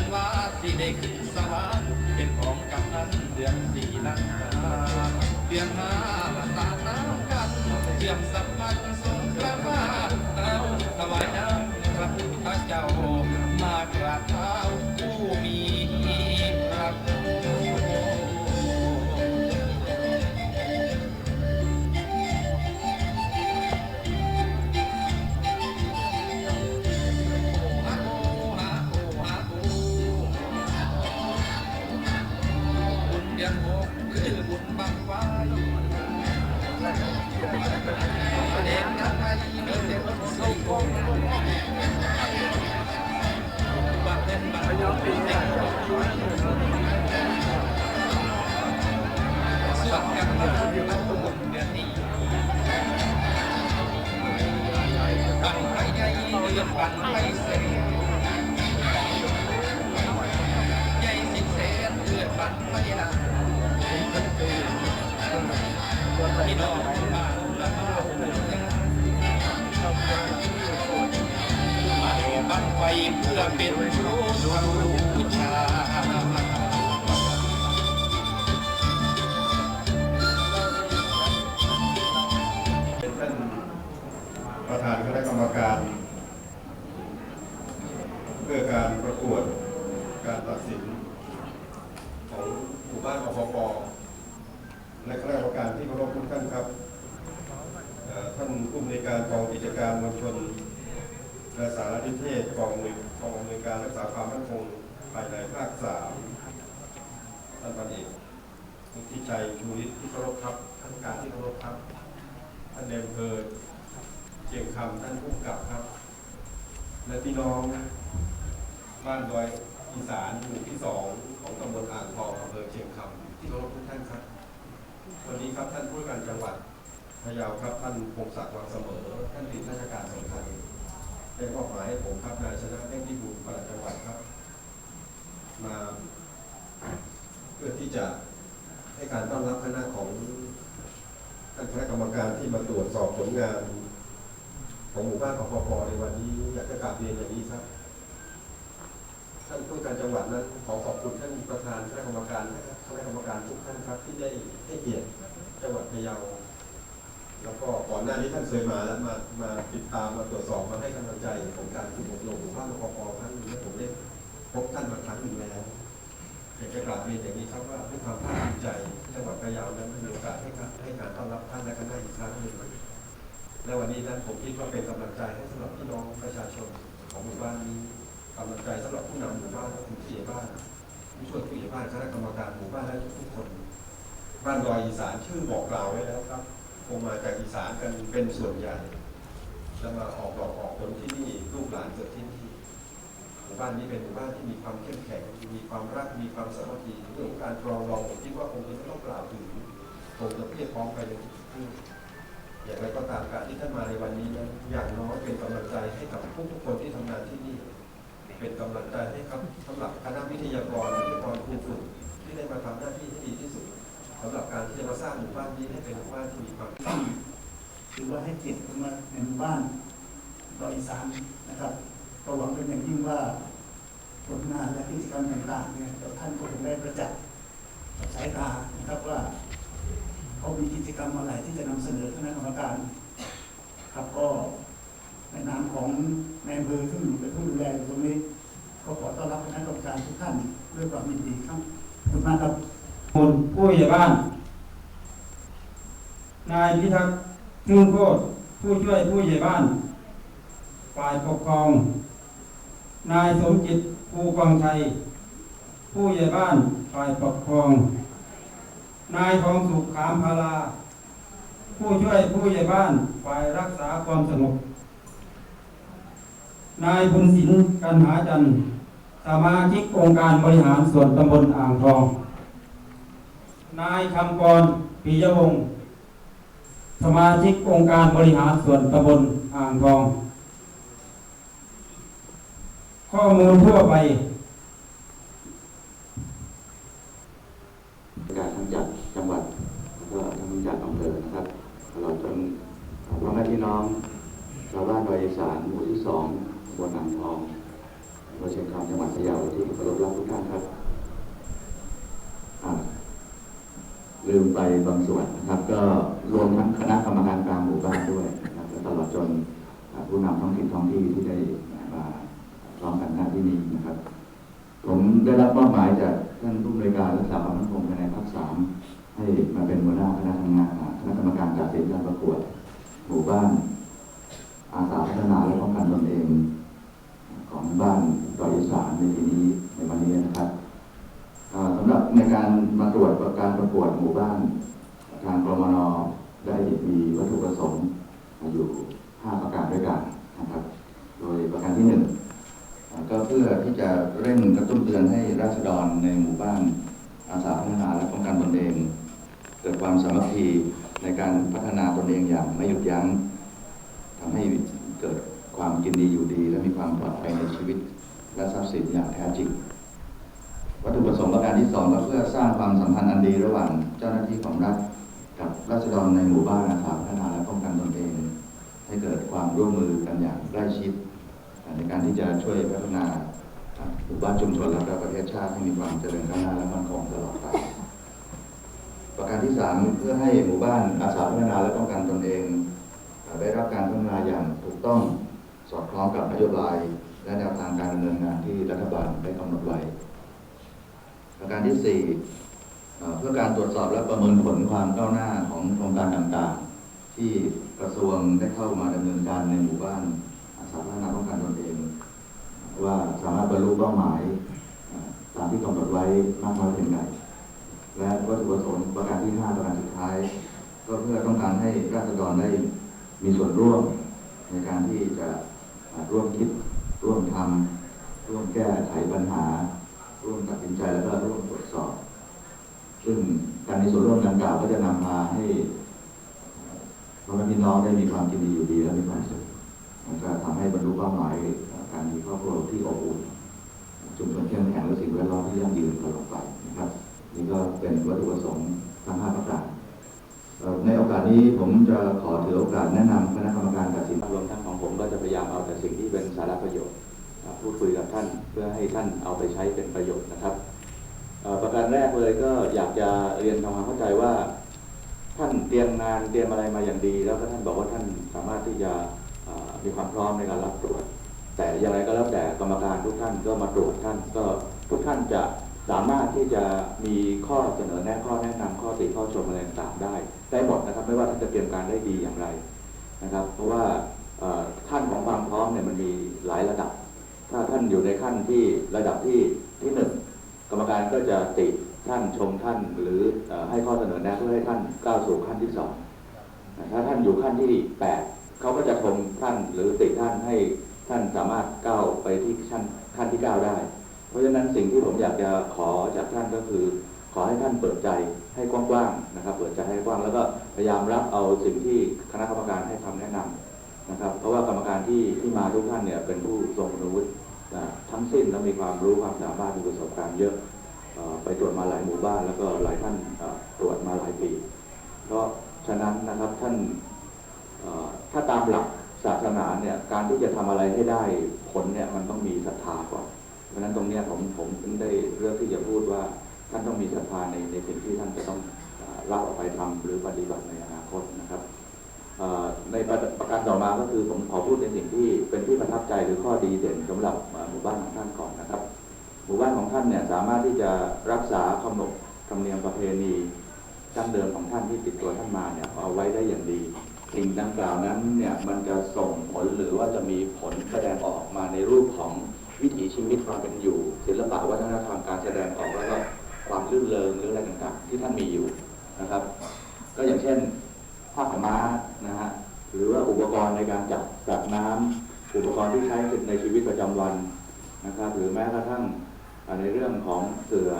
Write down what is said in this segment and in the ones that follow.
นว่าสิได้ขึ้น และคณะกรรมการที่เคารพทุกท่านครับท่านผู้อำนวยการกองกิจการมวลชนและสารนิเทศกองอำนวยกองอำนวยการรักษาความมั่นคงภายในภาคสามท่านพันเอกวุฒิชัยชูฤทธิ์ที่เคารพครับท่านการที่เคารพครับท่านในอำเภอเชียงคำท่านผู้กับครับ และพี่น้องบ้านดอยอีสานหมู่ที่สองของตำบลอ่างทองอำเภอเชียงคำที่เคารพทุกท่านครับ วันนี้ครับท่านผู้การจังหวัดพะเยาครับท่านพงศักดิ์วังเสมอ ท่านติดราชการสำคัญได้มอบหมายให้ผมครับนายชนะเล่งที่บูรณ์ปลัดจังหวัดครับ มาเพื่อที่จะให้การต้อนรับคณะของท่านคณะกรรมการที่มาตรวจสอบผลงานของหมู่บ้านของพปในวันนี้อยากจะกราบเรียนอย่างนี้ครับท่านผู้การจังหวัดนั้นขอขอบคุณท่านประธานคณะกรรมการนะครับคณะกรรมการทุกท่านครับที่ได้ให้เกียรติ จังหวัดพะเยา แล้วก็ก่อนหน้านี้ท่านเคยมาแล้วมามาติดตามมาตรวจสอบมาให้กำลังใจของการฝึกอบรมหมู่บ้านของพปครั้งนึงและผมได้พบท่านมาครั้งหนึ่งแล้วอยากจะกราบเรียนอย่างนี้ครับว่าด้วยความภาคภูมิใจจังหวัดพะเยานั้นมีโอกาสให้การให้การต้อนรับท่านและคณะอีกครั้งหนึ่งและวันนี้นั้นผมคิดว่าเป็นกำลังใจให้สำหรับพี่น้องประชาชนของหมู่บ้านนี้กำลังใจสำหรับผู้นำหมู่บ้านผู้ใหญ่บ้านผู้ช่วยผู้ใหญ่บ้านคณะกรรมการหมู่บ้านและทุกคน บ้านดอยอีสานชื่อบอกกล่าวไว้แล้วครับคงมาจากอีสานกันเป็นส่วนใหญ่แล้วมาออกดอกออกผลที่นี่ลูกหลานเกิดที่นี่หมู่บ้านนี้เป็นหมู่บ้านที่มีความเข้มแข็งมีความรักมีความสามัคคีเรื่องของการปรองรองผมคิดว่าคงจะไม่ต้องกล่าวถึงคงจะเพียบพร้อมไปในทุกเรื่องอย่างไรก็ตามการที่ท่านมาในวันนี้นั้นอย่างน้อยเป็นกำลังใจให้กับทุกทุกคนที่ทำงานที่นี่ เป็นกำลังใจให้ครับสำหรับคณะวิทยากรวิทยากรครูฝึกที่ได้มาทำหน้าที่ให้ดีที่สุด สำหรับการที่จะมาสร้างหมู่บ้านนี้ให้เป็นหมู่บ้านที่มีความถือว่าให้เกียรติขึ้นมาในหมู่บ้านดอยอีสานนะครับก็หวังเป็นอย่างยิ่งว่าผลงานและกิจกรรมต่างๆเนี่ยท่านก็คงได้ประจักษ์สายตานะครับว่าเขามีกิจกรรมอะไรที่จะนำเสนอคณะกรรมการ ครับก็ในนามของในอำเภอซึ่งเป็นผู้ดูแลตรงนี้ ก็ขอต้อนรับคณะกรรมการทุกท่านด้วยความยินดีครับขอบคุณมากครับ ใหญ่บ้าน นายพิทักษ์ทึ่งโคตรผู้ช่วยผู้ใหญ่บ้านฝ่ายปกครอง นายสมจิตภูกองชัยผู้ใหญ่บ้านฝ่ายปกครอง นายทองสุขขามพาราผู้ช่วยผู้ใหญ่บ้านฝ่ายรักษาความสงบนายบุญสินกันหาจันทร์สมาชิกองค์การบริหารส่วนตำบลอ่างทอง นายคำกรปิยวงศ์สมาชิกองค์การบริหารส่วนตำบลอ่างทอง ข้อมูลทั่วไป การทั้งจากจังหวัดแล้วก็ทั้งจากอำเภอนะครับตลอดจนพ่อแม่พี่น้องชาวบ้านดอยอีสานหมู่ที่สองตำบลอ่างทองอำเภอเชียงคำจังหวัดพะเยาที่เคารพรักทุกท่านครับ ลืมไป บางส่วนนะครับ ก็รวมทั้งคณะกรรมการกลางหมู่บ้านด้วยนะครับและตลอดจนผู้นำท้องถิ่นท้องที่ที่ได้มาพร้อมกันหน้าที่นี้นะครับ ผมได้รับมอบหมายจากท่านผู้บริการรักษาความมั่นคงภายในภาคสามให้มาเป็นหัวหน้าคณะทำงานคณะกรรมการจัดสินการประกวด หมู่บ้าน อาสาพัฒนาและป้องกันตนเอง ของบ้านดอยสานในปีนี้ในวันนี้นะครับอ่าสำหรับ ในการมาตรวจการประกวดหมู่บ้าน ทางกรมนได้มีวัตถุประสงค์อยู่5ประการด้วยกันนะครับ โดยประการที่หนึ่งก็เพื่อที่จะเร่งกระตุ้นเตือนให้ราษฎรในหมู่บ้านอาสาพัฒนาและป้องกันตนเอง เกิดความสามัคคีในการพัฒนาตนเองอย่างไม่หยุดยั้งทำให้เกิดความกินดีอยู่ดี และมีความปลอดภัยในชีวิต และทรัพย์สินอย่างแท้จริง วัตถุประสงค์ประการที่สองก็เพื่อสร้างความสัมพันธ์อันดีระหว่างเจ้าหน้าที่ของรัฐกับราษฎรในหมู่บ้านอาสาพัฒนาและป้องกันตนเอง ให้เกิดความร่วมมือกันอย่างใกล้ชิด ในการที่จะช่วยพัฒนาหมู่บ้านชุมชนและประเทศชาติให้มีความเจริญก้าวหน้าและมั่นคงตลอดไปประการที่สามเพื่อให้หมู่บ้านอาสาพัฒนาและป้องกันตนเอง ได้รับการพัฒนาอย่างถูกต้องสอดคล้องกับนโยบายและแนวทางการดำเนินงานที่รัฐบาลได้กำหนดไว้ ประการที่สี่เพื่อการตรวจสอบและประเมินผลความก้าวหน้าของโครงการต่างๆ ที่กระทรวงได้เข้ามาดำเนินการในหมู่บ้านอาสาพัฒนาป้องกันตนเอง ว่าสามารถบรรลุเป้าหมายตามที่กำหนดไว้มากน้อยเพียงใดและวัตถุประสงค์ประการที่ห้าประการสุดท้าย ก็เพื่อต้องการให้ราษฎรได้มีส่วนร่วมในการที่จะร่วมคิดร่วมทำร่วมแก้ไขปัญหา ร่วมตัดสินใจแล้วก็ร่วมตรวจสอบ ซึ่งการมีส่วนร่วมดังกล่าวก็จะนำมาให้พ่อแม่พี่น้องได้มีความกินดีอยู่ดีและมีความสุขมันก็ทำให้บรรลุเป้าหมายการมีครอบครัวที่อบอุ่นชุมชนเข้มแข็งและสิ่งแวดล้อมที่ยั่งยืนตลอดไปนะครับ นี่ก็เป็นวัตถุประสงค์ทั้งห้าประการในโอกาสนี้ผมจะขอถือโอกาสแนะนำคณะกรรมการตัดสินรวมทั้งของผมก็จะพยายามเอาแต่สิ่งที่เป็นสาระประโยชน์ พูดคุยกับท่านเพื่อให้ท่านเอาไปใช้เป็นประโยชน์นะครับ ประการแรกเลยก็อยากจะเรียนทำความเข้าใจว่า ท่านเตรียมงานเตรียมอะไรมาอย่างดี แล้วก็ท่านบอกว่าท่านสามารถที่จะมีความพร้อมในการรับตรวจ แต่อย่างไรก็แล้วแต่กรรมการทุกท่านก็มาตรวจท่าน ก็ทุกท่านจะสามารถที่จะมีข้อเสนอแนะข้อแนะนำข้อติข้อชมอะไรต่างได้ ได้หมดนะครับ ไม่ว่าท่านจะเตรียมการได้ดีอย่างไรนะครับ เพราะว่า อยู่ในขั้นที่ระดับที่ที่หนึ่งกรรมการก็จะติท่านชมท่านหรืออให้ข้อเสนอแนะเพื่อให้ท่านก้าวสู่ขั้นที่สองถ้าท่านอยู่ขั้นที่แปดเขาก็จะชมท่านหรือติท่านให้ท่านสามารถก้าวไปที่ขั้นขั้นที่เก้าได้ เพราะฉะนั้นสิ่งที่ผมอยากจะขอจากท่านก็คือ ขอให้ท่านเปิดใจให้กว้างๆนะครับ เปิดใจให้กว้างแล้วก็พยายามรับเอาสิ่งที่คณะกรรมการให้คำแนะนำนะครับ เพราะว่ากรรมการที่ที่มาทุกท่านเนี่ยเป็นผู้ทรงคุณวุฒิ ทั้งสิ้นและมีความรู้ความสามารถมีประสบการณ์เยอะไปตรวจมาหลายหมู่บ้านแล้วก็หลายท่านตรวจมาหลายปีเพราะฉะนั้นนะครับท่านถ้าตามหลักศาสนาเนี่ยการที่จะทำอะไรให้ได้ผลเนี่ยมันต้องมีศรัทธาก่อนเพราะฉะนั้นตรงเนี้ยผมผมถึงได้เลือกที่จะพูดว่าท่านต้องมีศรัทธาในในสิ่งที่ท่านจะต้องเอ่อรับออกไปทำหรือปฏิบัติในอนาคตนะครับในประประการต่อมาก็คือผมขอพูดในสิ่งที่เป็นที่ประทับใจหรือข้อดีเด่นสำหรับ ท่านเนี่ยสามารถที่จะรักษาขนบธรรมเนียมประเพณีดั้งเดิมของท่านที่ติดตัวท่านมาเนี่ยเอาไว้ได้อย่างดีสิ่งดังกล่าวนั้นเนี่ยมันจะส่งผลหรือว่าจะมีผลแสดงออกมาในรูปของวิถีชีวิตความเป็นอยู่ ศิลปะวัฒนธรรมการแสดงออกแล้วก็ความรื่นเริงหรืออะไรต่างๆ ที่ท่านมีอยู่นะครับ ก็อย่างเช่นผ้าขม้านะฮะหรือว่าอุปกรณ์ในการจับจับน้ำอุปกรณ์ที่ใช้ในชีวิตประจำวันนะครับ หรือแม้กระทั่ง ในเรื่องของเสือ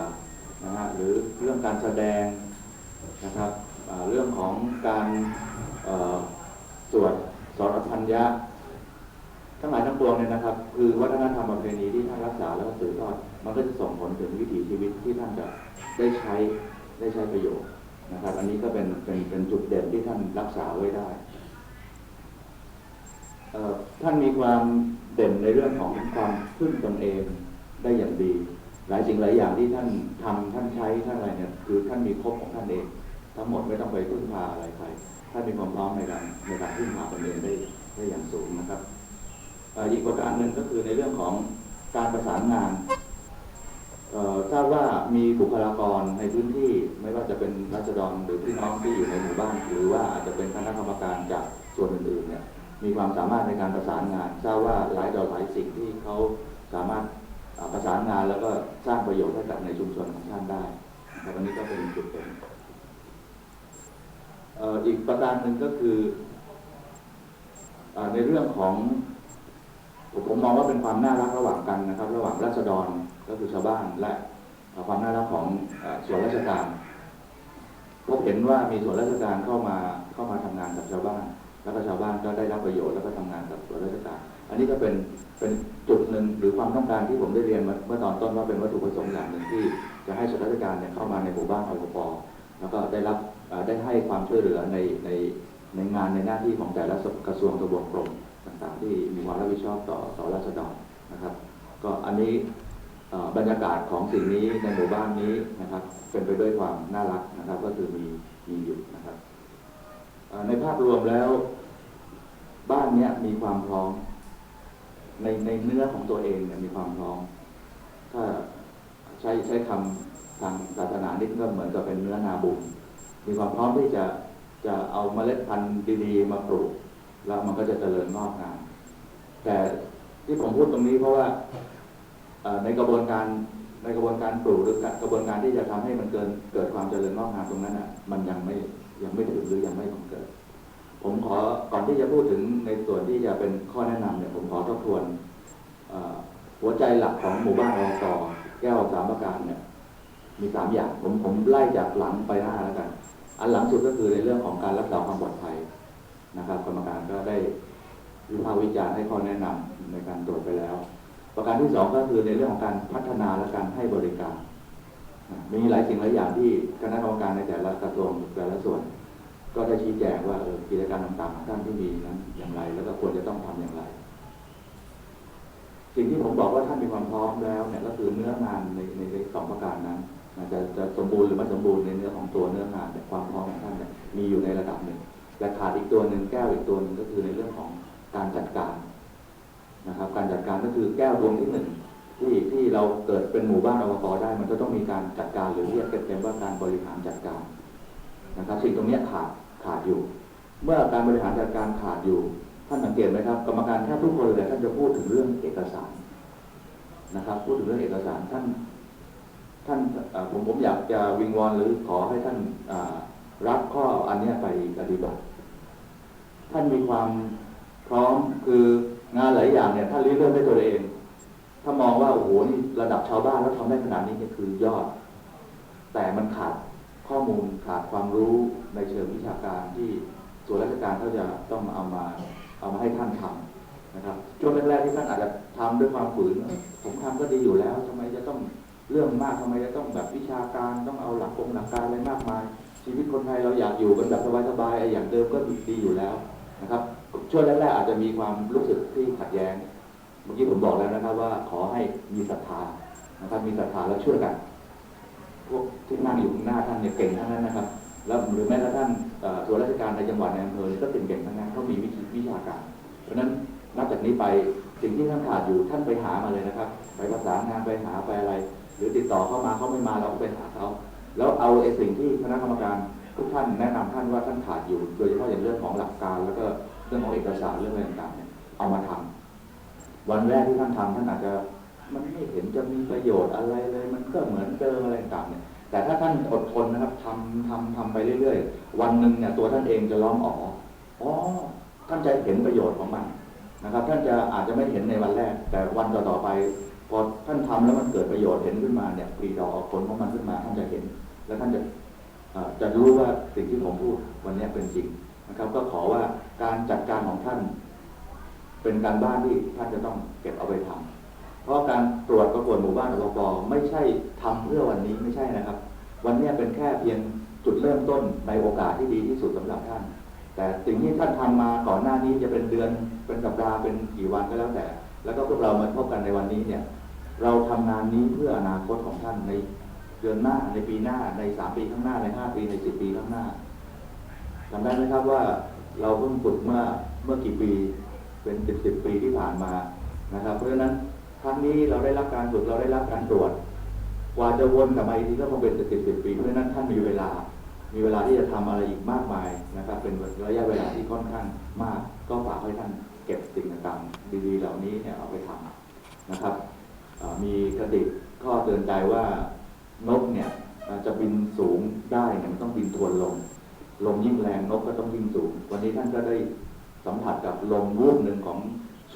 นะฮะหรือเรื่องการแสดงนะครับเรื่องของการสวดสรพัญญะทั้งหลายทั้งปวงเนี่ยนะครับ คือวัฒนธรรมประเพณีที่ท่านรักษาแล้วก็สืบทอดมันก็จะส่งผลถึงวิถีชีวิตที่ท่านจะได้ใช้ได้ใช้ประโยชน์นะครับ อันนี้ก็เป็นเป็นเป็นจุดเด่นที่ท่านรักษาไว้ได้ท่านมีความเด่นในเรื่องของความพึ่งตนเองได้อย่างดี หลายสิ่งหลายอย่างที่ท่านทำท่านใช้ท่านอะไรเนี่ยคือท่านมีครบของท่านเอง ทั้งหมดไม่ต้องไปพึ่งพาอะไรใครท่านมีความพร้อมในการในการพึ่งพาตนเองได้ได้อย่างสูงนะครับอีกประการหนึ่งก็คือในเรื่องของการประสานงานทราบว่ามีบุคลากรในพื้นที่ไม่ว่าจะเป็นรัษฎรหรือพี่น้องที่อยู่ในหมู่บ้าน หรือว่าอาจจะเป็นคณะกรรมการจากส่วนอื่นๆเนี่ยมีความสามารถในการประสานงานทราบว่าหลายต่อหลายสิ่งที่เขาสามารถ ประสานงานแล้วก็สร้างประโยชน์ให้กับในชุมชนของท่านได้นะครับอันนี้ก็เป็นจุดเด่นอ่ออีกประการหนึ่งก็คืออในเรื่องของผมมองว่าเป็นความน่ารักระหว่างกันนะครับ ระหว่างราษฎรก็คือชาวบ้านและความน่ารักของส่วนราชการพบเห็นว่ามีส่วนราชการเข้ามาเข้ามาทำงานกับชาวบ้าน แล้วก็ชาวบ้านก็ได้รับประโยชน์แล้วก็ทำงานกับส่วนราชการ อันนี้ก็เป็น เป็นจุดหนึ่งหรือความต้องการที่ผมได้เรียนเมื่อตอนต้นว่าเป็นวัตถุประสงค์อย่างหนึ่งที่จะให้ส่วนราชการเนี่ยเข้ามาในหมู่บ้านอปแล้วก็ได้รับได้ให้ความช่วยเหลือในในในงานในหน้าที่ของแต่ละกระทรวงทบวงกรมต่างๆ ที่มีความรับผิดชอบต่อต่อราษฎรนะครับ ก็อันนี้บรรยากาศของสิ่งนี้ในหมู่บ้านนี้นะครับ เป็นไปด้วยความน่ารักนะครับ ก็คือมีมีอยู่นะครับในภาพรวมแล้ว บ้านเนี้ยมีความพร้อม ในในเนื้อของตัวเองเนี่ยมีความพร้อม ถ้าใช้ใช้คำทางศาสนานี่ก็เหมือนกับเป็นเนื้อนาบุญมีความพร้อมที่จะจะเอาเมล็ดพันธุ์ดีๆ มาปลูก แล้วมันก็จะเจริญงอกงามแต่ที่ผมพูดตรงนี้เพราะว่าในกระบวนการในกระบวนการปลูกหรือกระบวนการที่จะทำให้มันเกินเกิดความเจริญงอกงามตรงนั้นอะ มันยังไม่ยังไม่ถึงหรือยังไม่บังเกิด ผมขอก่อนที่จะพูดถึงในส่วนที่จะเป็นข้อแนะนำเนี่ยผมขอทบทวนหัวใจหลักของหมู่บ้านอตแก้วสามประการเนี่ย มีสามอย่างผมผมไล่จากหลังไปหน้าแล้วกัน อันหลังสุดก็คือในเรื่องของการรักษาความปลอดภัยนะครับกรรมการก็ได้วิพากษ์วิจารณ์ให้ข้อแนะนำในการตรวจไปแล้ว ประการที่สองก็คือในเรื่องของการพัฒนาและการให้บริการ มีหลายสิ่งหลายอย่างที่คณะกรรมการในแต่ละกระทรวงแต่ละส่วน ก็ได้ชี้แจงว่าเออกิจการต่างๆของท่านที่มีนั้นอย่างไร แล้วก็ควรจะต้องทำอย่างไร สิ่งที่ผมบอกว่าท่านมีความพร้อมแล้วเนี่ยก็คือเนื้องานในในสองประการนั้นนะจะจะสมบูรณ์หรือไม่สมบูรณ์ในเนื้อของตัวเนื้องานเนี่ความพร้อมของท่านเนี่ยมีอยู่ในระดับหนึ่งแต่ขาดอีกตัวหนึ่งแก้วอีกตัวหนึ่งก็คือในเรื่องของการจัดการนะครับ การจัดการก็คือแก้วดวงที่หนึ่งที่ที่เราเกิดเป็นหมู่บ้านอบตได้ มันก็ต้องมีการจัดการหรือเรียกเต็มๆว่าการบริหารจัดการ นะครับสิ่งตรงนี้ขาดขาดอยู่ เมื่อการบริหารจัดการขาดอยู่ ท่านสังเกตไหมครับ กรรมการแทบทุกคนเลยท่านจะพูดถึงเรื่องเอกสารนะครับ พูดถึงเรื่องเอกสารท่านท่านผมผมอยากจะวิงวอนหรือขอให้ท่านรับข้ออันนี้ไปปฏิบัติ ท่านมีความพร้อมคืองานหลายอย่างเนี่ยท่านริเริ่มได้ตัวเอง ถ้ามองว่าโอ้โหนี่ระดับชาวบ้านแล้วทำได้ขนาดนี้นี่คือยอด แต่มันขาด ข้อมูลขาดความรู้ในเชิงวิชาการที่ส่วนราชการเขาจะต้องเอามาเอามาให้ท่านทำนะครับช่วงแรกๆที่ท่านอาจจะทำด้วยความฝืนผมทำก็ดีอยู่แล้วทำไมจะต้องเรื่องมากทำไมจะต้องแบบวิชาการต้องเอาหลักองค์หลักการอะไรมากมาย ชีวิตคนไทยเราอยากอยู่กันแบบสบายๆไอ้อย่างเดิมก็ดีอยู่แล้วนะครับช่วงแรกๆอาจจะมีความรู้สึกที่ขัดแย้ง เมื่อกี้ผมบอกแล้วนะครับว่าขอให้มีศรัทธานะครับมีศรัทธาแล้วช่วยกัน พวกที่นั่งอยู่ข้างหน้าท่านเนี่ยเก่งทั้งนั้นนะครับ แล้วหรือแม้กระทั่งเอ่อส่วราชการในจังหวัดในอำเภอก็เป็นเก่งทั้งนั้นเขามีวิธีวิชาการ เพราะฉะนั้นนับจากนี้ไปสิ่งที่ท่านขาดอยู่ท่านไปหามาเลยนะครับ ไปประสานงานไปหาไปอะไร หรือติดต่อเข้ามาเขาไม่มาเราก็ไปหาเขาแล้วเอาไอ้สิ่งที่คณะกรรมการทุกท่านแนะนำท่านว่าท่านขาดอยู่ โดยเฉพาะอย่างเรื่องของหลักการ แล้วก็เรื่องของเอกสารเรื่องอะไรต่างๆเนี่ยเอามาทำวันแรกที่ท่านทำท่านอาจจะ มันไม่เห็นจะมีประโยชน์อะไรเลย มันก็เหมือนเดิมอะไรต่างเนี่ย แต่ถ้าท่านอดทนนะครับทำทำทำไปเรื่อยๆ วันหนึ่งเนี่ยตัวท่านเองจะร้องอ๋ออ๋อท่านจะเห็นประโยชน์ของมันนะครับ ท่านจะอาจจะไม่เห็นในวันแรก แต่วันต่อๆไปพอท่านทำแล้วมันเกิดประโยชน์เห็นขึ้นมาเนี่ยปีดอกออกผลของมันขึ้นมาท่านจะเห็น แล้วท่านจะจะรู้ว่าสิ่งที่ผมพูดวันนี้เป็นจริงนะครับ ก็ขอว่าการจัดการของท่าน เป็นการบ้านที่ท่านจะต้องเก็บเอาไปทำ เพราะการตรวจประกวดหมู่บ้านอบปไม่ใช่ทำเพื่อวันนี้ไม่ใช่นะครับ วันนี้เป็นแค่เพียงจุดเริ่มต้นในโอกาสที่ดีที่สุดสำหรับท่าน แต่สิ่งที่ท่านทำมาก่อนหน้านี้จะเป็นเดือนเป็นสัปดาห์เป็นกี่วันก็แล้วแต่ แล้วก็พวกเรามาพบกันในวันนี้เนี่ย เราทำงานนี้เพื่ออนาคตของท่านในเดือนหน้าในปีหน้าในสามปีข้างหน้าในห้าปีในสิบปีข้างหน้าจำได้ไหมครับว่าเราเพิ่งฝึกเมื่อเมื่อกี่ปี เป็นสิบสิบปีที่ผ่านมานะครับ เพราะฉะนั้น ครั้งนี้เราได้รับการฝึกเราได้รับการตรวจกว่าจะวนกลับมาอีกทีก็คงเป็นสิบสิบสิบปี เพราะฉะนั้นท่านมีเวลา มีเวลาที่จะทำอะไรอีกมากมายนะครับ เป็นระยะเวลาที่ค่อนข้างมาก ก็ฝากให้ท่านเก็บสิ่งต่างๆดีๆเหล่านี้เนี่ยเอาไปทำนะครับ มีกระดิกข้อเตือนใจว่านกเนี่ยจะบินสูงได้เนี่ยมันต้องบินทวนลมลมยิ่งแรงนกก็ต้องยิ่งสูง วันนี้ท่านก็ได้สัมผัสกับลมรูปหนึ่งของ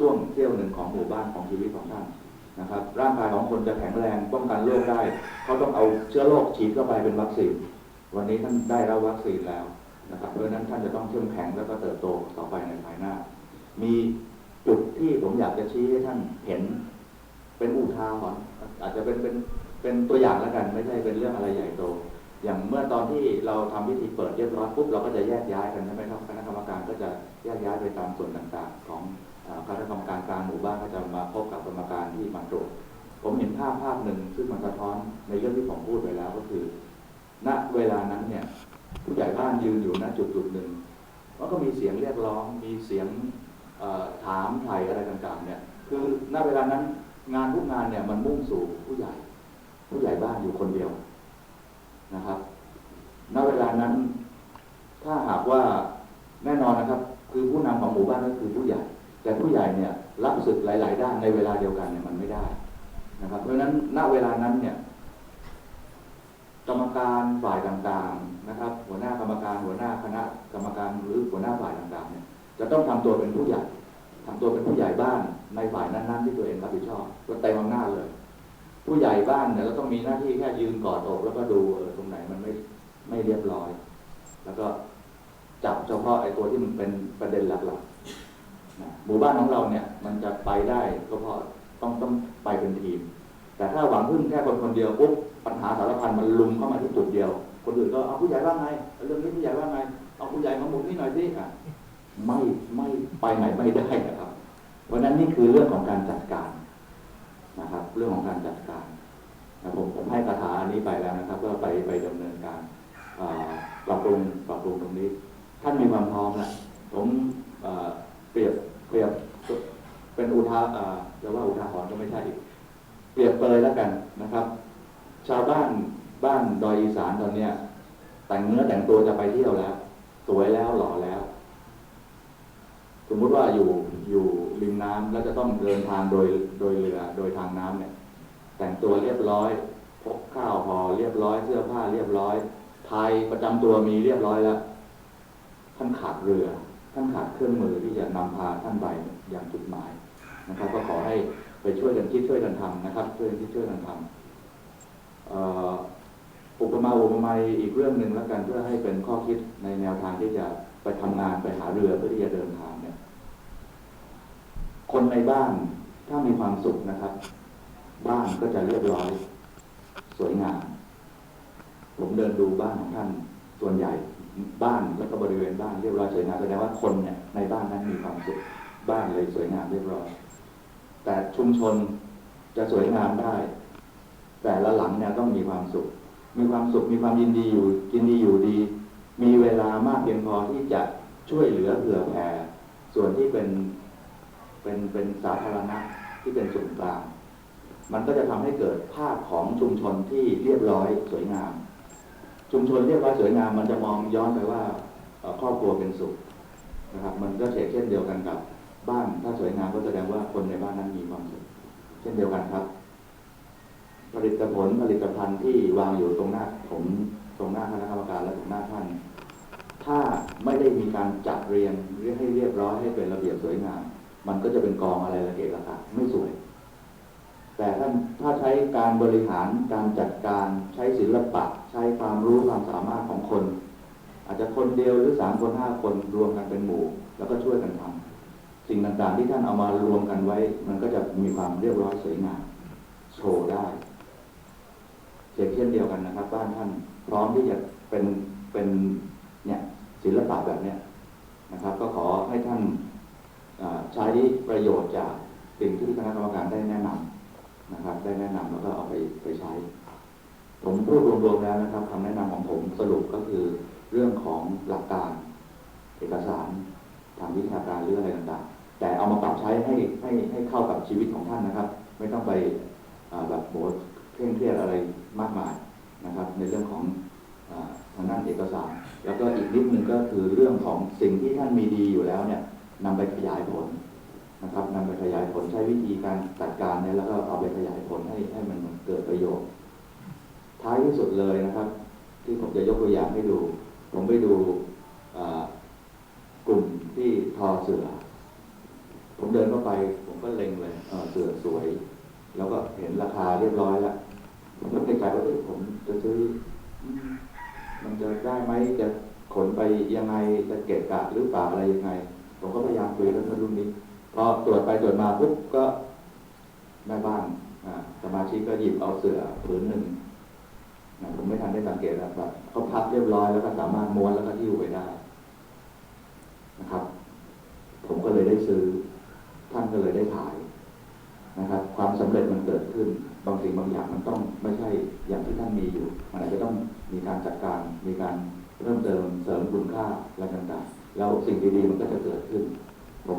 ช่วงเที่ยวหนึ่งของหมู่บ้านของชีวิตของท่านนะครับ ร่างกายของคนจะแข็งแรงป้องกันโรคได้ เขาต้องเอาเชื้อโรคฉีดเข้าไปเป็นวัคซีน วันนี้ท่านได้รับวัคซีนแล้วนะครับ เพราะฉะนั้นท่านจะต้องเข้มแข็งแล้วก็เติบโตต่อไปในภายหน้า มีจุดที่ผมอยากจะชี้ให้ท่านเห็นเป็นอุทาหรณ์อาจจะเป็นเป็นเป็นตัวอย่างแล้วกัน ไม่ใช่เป็นเรื่องอะไรใหญ่โต อย่างเมื่อตอนที่เราทำพิธีเปิดเรียบร้อยปุ๊บเราก็จะแยกย้ายกันใช่ไหมครับคณะกรรมการก็จะแยกย้ายไปตามส่วนต่างๆของ คณะกรรมการกลางหมู่บ้านก็จะมาพบกับกรรมการที่มาตรวจผมเห็นภาพภาพหนึ่งซึ่งมันสะท้อนในเรื่องที่ผมพูดไปแล้วก็คือ ณเวลานั้นเนี่ย ผู้ใหญ่บ้านยืนอยู่ณจุดจุดๆหนึ่งแล้วก็มีเสียงเรียกร้อง มีเสียงถามไถ่อะไรต่างๆ เนี่ย คือณเวลานั้นงานทุกงานเนี่ยมันมุ่งสู่ผู้ใหญ่ ผู้ใหญ่บ้านอยู่คนเดียวนะครับ ณเวลานั้น ถ้าหากว่าแน่นอนนะครับ คือผู้นำของหมู่บ้านก็คือผู้ แต่ผู้ใหญ่เนี่ยรับศึกหลาย ๆ ด้านในเวลาเดียวกันเนี่ยมันไม่ได้นะครับ เพราะฉะนั้นณเวลานั้นเนี่ยกรรมการฝ่ายต่างๆนะครับ หัวหน้ากรรมการหัวหน้าคณะกรรมการหรือหัวหน้าฝ่ายต่างๆเนี่ยจะต้องทำตัวเป็นผู้ใหญ่ทำตัวเป็นผู้ใหญ่บ้านในฝ่ายนั้นๆที่ตัวเองรับผิดชอบก็เต็มอำนาจเลย ผู้ใหญ่บ้านเนี่ยเราต้องมีหน้าที่แค่ยืนกอดอกแล้วก็ดูเออตรงไหนมันไม่ไม่เรียบร้อย แล้วก็จับเฉพาะไอ้ตัวที่มันเป็นประเด็นหลักๆ หมู่บ้านของเราเนี่ย มันจะไปได้ก็เพราะต้องต้องไปเป็นทีม แต่ถ้าหวังพึ่งแค่คนคนเดียวปุ๊บปัญหาสารพันมันลุมเข้ามาที่จุดเดียว คนอื่นก็เอาผู้ใหญ่ว่าไงเรื่องนี้ผู้ใหญ่ว่าไงเอาผู้ใหญ่มาหมุนนี่หน่อยสิอะไม่ไม่ไปไหนไม่ได้นะครับ เพราะฉะนั้นนี่คือเรื่องของการจัดการนะครับ เรื่องของการจัดการนะผมผมให้คาถาอันนี้ไปแล้วนะครับก็ไปไปดำเนินการปรับปรุงปรับปรุงตรงนี้ ท่านมีความพร้อมแล้วผมเอ่อเปรียบ เปรียบเป็นอุทาเอ่อจะว่าอุทาหรณ์ก็ไม่ใช่อีก เปรียบเปรยแล้วกันนะครับ ชาวบ้านบ้านดอยอีสานตอนเนี้ยแต่งเนื้อแต่งตัวจะไปเที่ยวแล้ว สวยแล้วหล่อแล้ว สมมุติว่าอยู่อยู่ริมน้ำแล้วจะต้องเดินทางโดยโดยเรือโดยทางน้ำเนี่ย แต่งตัวเรียบร้อยพกข้าวห่อเรียบร้อยเสื้อผ้าเรียบร้อยไทยประจำตัวมีเรียบร้อยแล้วท่านขาดเรือ ท่านขาดเครื่องมือที่จะนำพาท่านไปอย่างจุดหมายนะครับ ก็ขอให้ไปช่วยกันคิดช่วยกันทำนะครับ ช่วยกันคิดช่วยกันทำอุปมาอุปไมยอีกเรื่องหนึ่งแล้วกันเพื่อให้เป็นข้อคิดในแนวทางที่จะไปทำงานไปหาเรือเพื่อที่จะเดินทางเนี่ย คนในบ้านถ้ามีความสุขนะครับ บ้านก็จะเรียบร้อย สวยงาม ผมเดินดูบ้านของท่านส่วนใหญ่ บ้านแล้วก็บริเวณบ้านเรียบร้อยสวยงามแสดงว่าคนเนี่ยในบ้านนั้นมีความสุขบ้านเลยสวยงามเรียบร้อย แต่ชุมชนจะสวยงามได้ แต่ละหลังเนี่ยต้องมีความสุข มีความสุขมีความยินดีอยู่กินดีอยู่ดี มีเวลามากเพียงพอที่จะช่วยเหลือเผื่อแผ่ส่วนที่เป็นเป็นเป็นสาธารณะที่เป็นส่วนกลาง มันก็จะทำให้เกิดภาพของชุมชนที่เรียบร้อยสวยงาม ชุมชนเรียบร้อยสวยงามมันจะมองย้อนไปว่าครอบครัวเป็นสุขนะครับมันก็เฉกเช่นเดียวกันกับบ้านถ้าสวยงามก็แสดงว่าคนในบ้านนั้นมีความสุขเช่นเดียวกันครับ ผลิตผลผลิตภัณฑ์ที่วางอยู่ตรงหน้าผมตรงหน้าคณะกรรมการและตรงหน้าท่าน ถ้าไม่ได้มีการจัดเรียงเรียให้เรียบร้อยให้เป็นระเบียบสวยงาม มันก็จะเป็นกองอะไรระเกะระกะไม่สวย แต่ท่านถ้าใช้การบริหารการจัดการใช้ศิลปะ ใช้ความรู้ความสามารถของคน อาจจะคนเดียวหรือสามคนห้าคนรวมกันเป็นหมู่ แล้วก็ช่วยกันทำสิ่งต่างๆที่ท่านเอามารวมกันไว้ มันก็จะมีความเรียบร้อยสวยงามโชว์ได้เช่นเช่นเดียวกันนะครับบ้านท่านพร้อมที่จะเป็นเป็นเนี่ยศิลปะแบบเนี้ยนะครับ ก็ขอให้ท่านใช้ประโยชน์จากสิ่งที่คณะกรรมการได้แนะนำนะครับ ได้แนะนำแล้วก็เอาไปไปใช้ ผมพูดรวมๆแล้วนะครับคำแนะนำของผมสรุปก็คือเรื่องของหลักการเอกสารทางวิชาการหรืออะไรต่างๆ แต่เอามาปรับใช้ให้ให้ให้เข้ากับชีวิตของท่านนะครับ ไม่ต้องไปแบบโหเคร่งเครียดอะไรมากมายนะครับ ในเรื่องของทางด้านเอกสาร แล้วก็อีกนิดนึงก็คือเรื่องของสิ่งที่ท่านมีดีอยู่แล้วเนี่ยนำไปขยายผลนะครับนำไปขยายผลใช้วิธีการจัดการเนี่ยแล้วก็เอาไปขยายผลให้ให้มันเกิดประโยชน์ ท้ายที่สุดเลยนะครับ ที่ผมจะยกตัวอย่างให้ดู ผมไปดูกลุ่มที่ทอเสือ ผมเดินเข้าไป ผมก็เล็งเลยเสือสวย แล้วก็เห็นราคาเรียบร้อยแล้วผมก็ในใจว่าเอ้ยผมจะซื้อ มันจะได้ไหมจะขนไปยังไงจะเก็บกะหรือเปล่าอะไรยังไง ผมก็พยายามคุยเรื่องรุ่นนี้พอตรวจไปตรวจมาปุ๊บก็แม่บ้านสมาชิกก็หยิบเอาเสือผืนหนึ่ง ผมไม่ทันได้สังเกตนะแบบเขาพับเรียบร้อยแล้วก็สามารถม้วนแล้วก็หิ้วไปได้นะครับ ผมก็เลยได้ซื้อ ท่านก็เลยได้ถ่ายนะครับ ความสำเร็จมันเกิดขึ้น บางสิ่งบางอย่างมันต้องไม่ใช่อย่างที่ท่านมีอยู่ มันอาจจะต้องมีการจัดการ มีการเพิ่มเติมเสริมคุณค่าอะไรต่างๆแล้วสิ่งดีๆมันก็จะเกิดขึ้น ผม